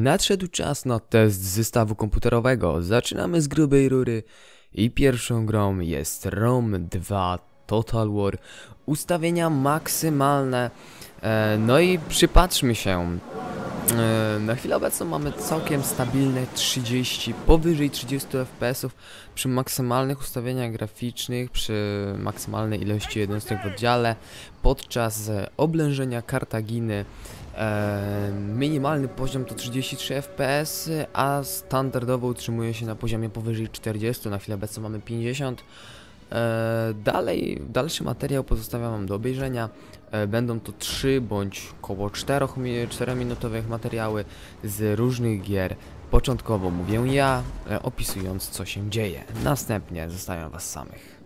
Nadszedł czas na test zestawu komputerowego. Zaczynamy z grubej rury i pierwszą grą jest ROM 2 Total War. Ustawienia maksymalne. E, no i przypatrzmy się. E, na chwilę obecną mamy całkiem stabilne 30, powyżej 30 fps przy maksymalnych ustawieniach graficznych, przy maksymalnej ilości jednostek w oddziale, podczas oblężenia Kartaginy e, minimalny poziom to 33 fps, a standardowo utrzymuje się na poziomie powyżej 40, na chwilę obecną mamy 50 E, dalej, dalszy materiał pozostawiam Wam do obejrzenia. E, będą to 3 bądź około 4, 4 minutowych materiały z różnych gier. Początkowo mówię ja, e, opisując co się dzieje. Następnie zostawiam Was samych.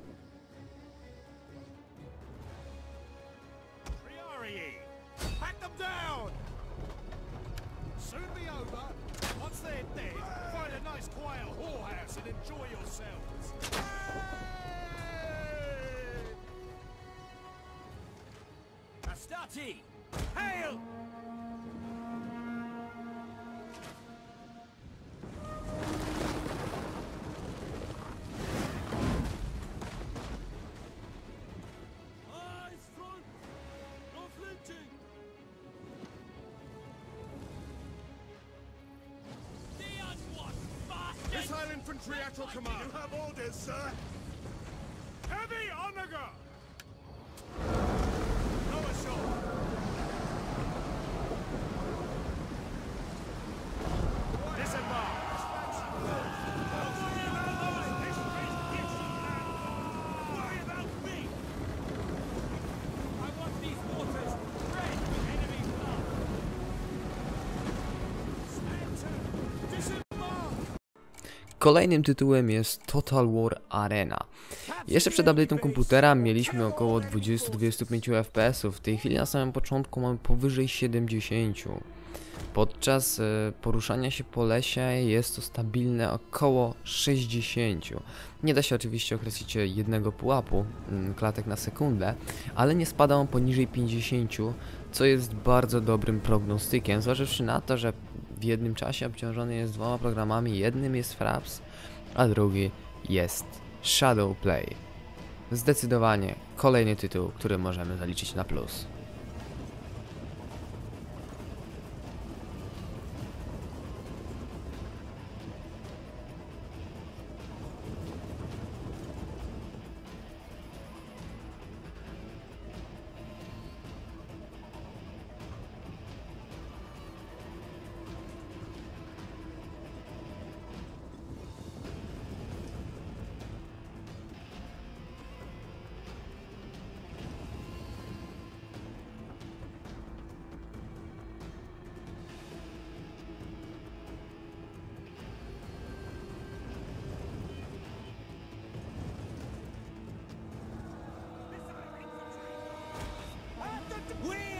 Infantry at your command. You have orders, sir. Heavy onager. Kolejnym tytułem jest Total War Arena. Jeszcze przed update'em komputera mieliśmy około 20-25 fps, w tej chwili na samym początku mamy powyżej 70. Podczas e, poruszania się po lesie jest to stabilne około 60. Nie da się oczywiście określić jednego pułapu mm, klatek na sekundę, ale nie spada on poniżej 50, co jest bardzo dobrym prognostykiem, zważywszy na to, że w jednym czasie obciążony jest dwoma programami, jednym jest Fraps, a drugi jest Shadowplay. Zdecydowanie kolejny tytuł, który możemy zaliczyć na plus.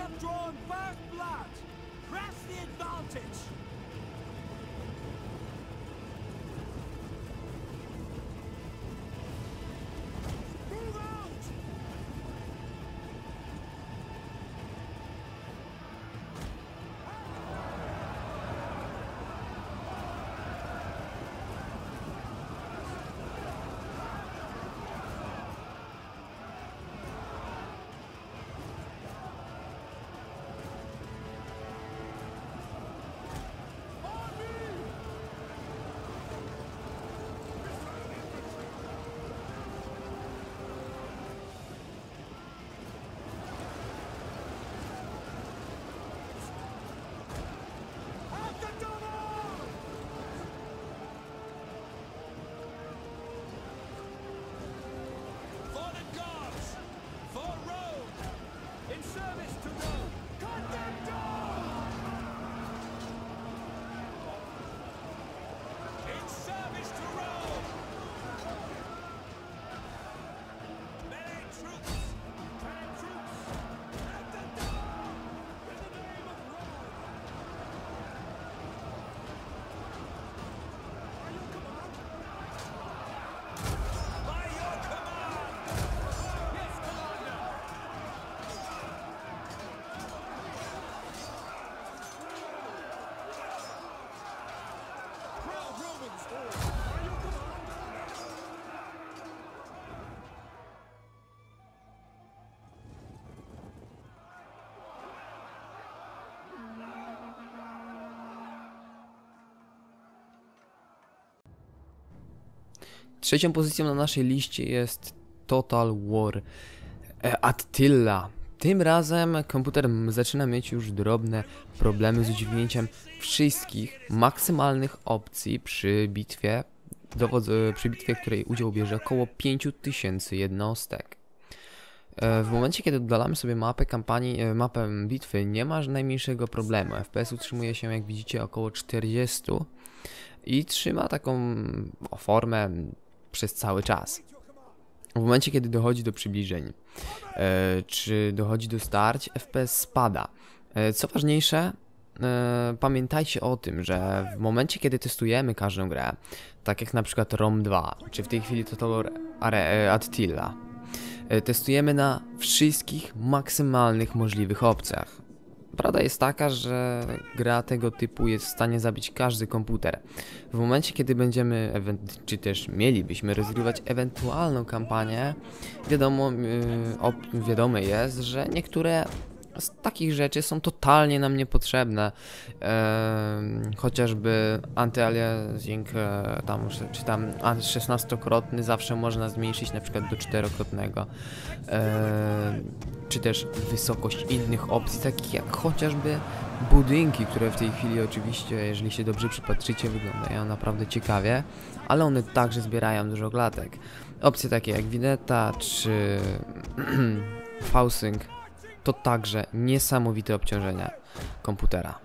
Have drawn first blood. Press the advantage. Trzecią pozycją na naszej liście jest Total War e, Attila. Tym razem komputer zaczyna mieć już drobne problemy z udźwignięciem wszystkich maksymalnych opcji przy bitwie, dowod, przy bitwie, której udział bierze około 5000 jednostek. E, W momencie, kiedy oddalamy sobie mapę kampanii, e, mapę bitwy, nie ma najmniejszego problemu. FPS utrzymuje się, jak widzicie, około 40 i trzyma taką o, formę przez cały czas. W momencie, kiedy dochodzi do przybliżeń, e, czy dochodzi do starć, FPS spada. E, co ważniejsze, e, pamiętajcie o tym, że w momencie, kiedy testujemy każdą grę, tak jak na przykład ROM 2, czy w tej chwili Total Attila, testujemy na wszystkich maksymalnych możliwych opcjach. Prawda jest taka, że gra tego typu jest w stanie zabić każdy komputer. W momencie, kiedy będziemy, czy też mielibyśmy rozgrywać ewentualną kampanię, wiadomo, yy, wiadome jest, że niektóre z takich rzeczy są totalnie nam niepotrzebne. Ehm, chociażby antyaliasing, e, tam, czy tam an- 16-krotny zawsze można zmniejszyć na przykład do 4-krotnego. Ehm, czy też wysokość innych opcji, takich jak chociażby budynki, które w tej chwili oczywiście, jeżeli się dobrze przypatrzycie, wyglądają naprawdę ciekawie, ale one także zbierają dużo klatek. Opcje takie jak Wineta czy Fausync to także niesamowite obciążenia komputera.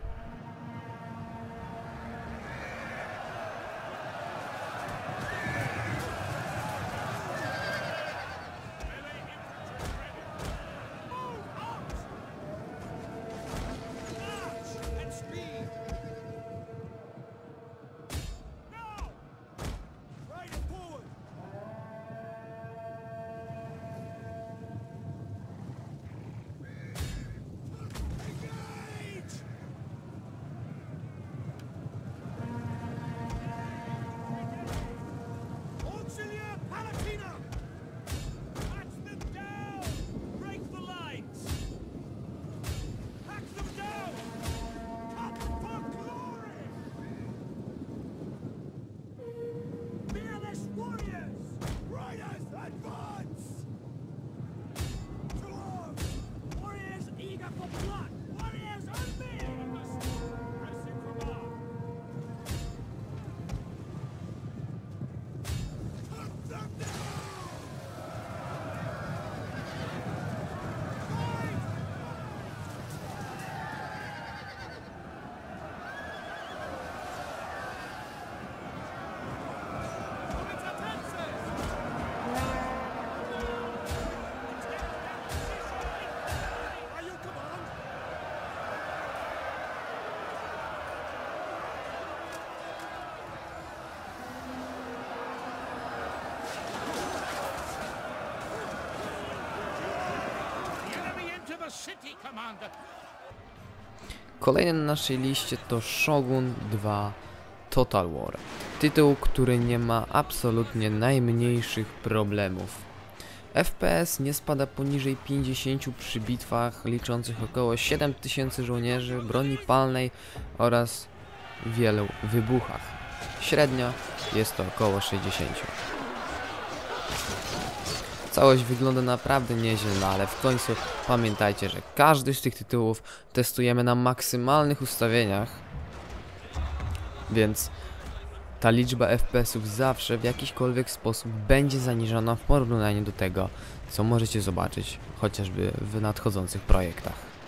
Kolejny na naszej liście to Shogun 2 Total War. Tytuł, który nie ma absolutnie najmniejszych problemów. FPS nie spada poniżej 50 przy bitwach liczących około 7000 żołnierzy, broni palnej oraz wielu wybuchach. Średnio jest to około 60. Całość wygląda naprawdę nieźle, no ale w końcu pamiętajcie, że każdy z tych tytułów testujemy na maksymalnych ustawieniach, więc ta liczba FPS-ów zawsze w jakikolwiek sposób będzie zaniżona w porównaniu do tego, co możecie zobaczyć chociażby w nadchodzących projektach.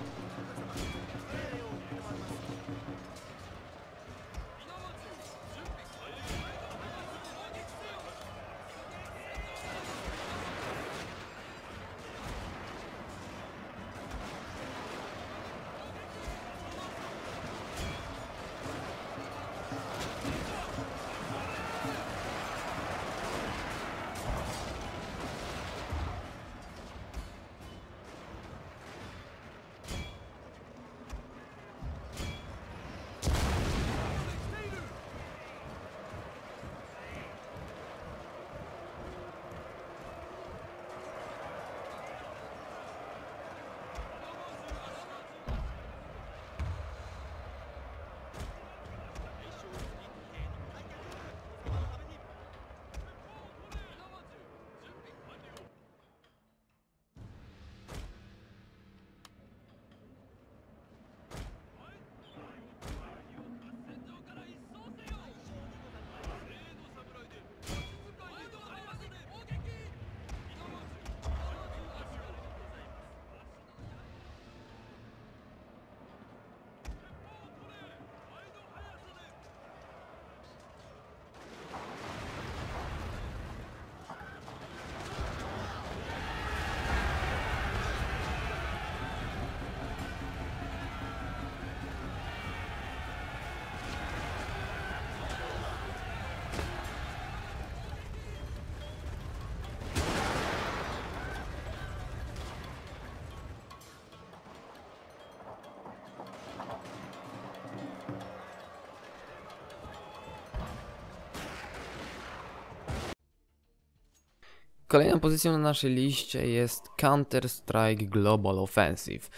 Kolejną pozycją na naszej liście jest Counter-Strike Global Offensive.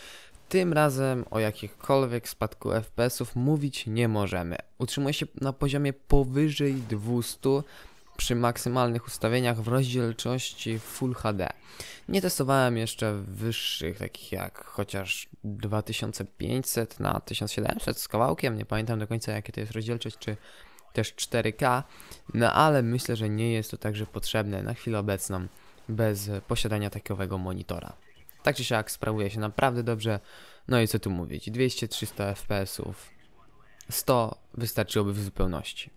Tym razem o jakichkolwiek spadku FPS-ów mówić nie możemy. Utrzymuje się na poziomie powyżej 200 przy maksymalnych ustawieniach w rozdzielczości Full HD. Nie testowałem jeszcze wyższych, takich jak chociaż 2500 na 1700 z kawałkiem, nie pamiętam do końca jakie to jest rozdzielczość, czy też 4K, no ale myślę, że nie jest to także potrzebne na chwilę obecną bez posiadania takowego monitora. Tak czy siak sprawuje się naprawdę dobrze, no i co tu mówić, 200-300 FPS-ów, 100 wystarczyłoby w zupełności.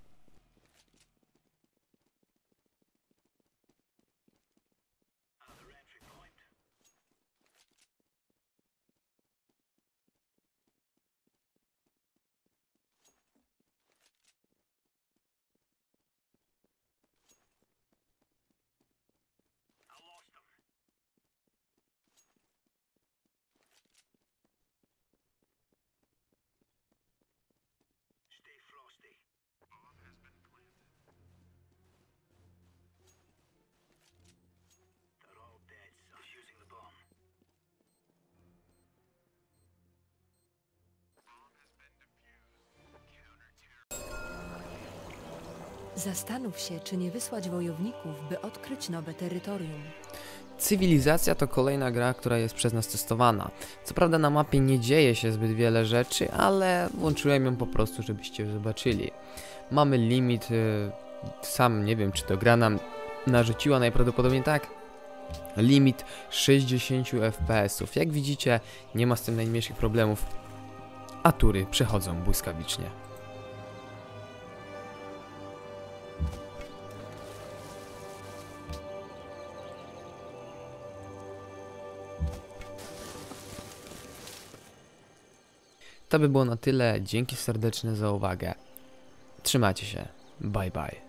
Zastanów się, czy nie wysłać wojowników, by odkryć nowe terytorium. Cywilizacja to kolejna gra, która jest przez nas testowana. Co prawda na mapie nie dzieje się zbyt wiele rzeczy, ale włączyłem ją po prostu, żebyście zobaczyli. Mamy limit, y, sam nie wiem czy to gra nam narzuciła, najprawdopodobniej tak. Limit 60 FPS-ów. Jak widzicie, nie ma z tym najmniejszych problemów, a tury przechodzą błyskawicznie. To by było na tyle. Dzięki serdeczne za uwagę. Trzymajcie się. Bye bye.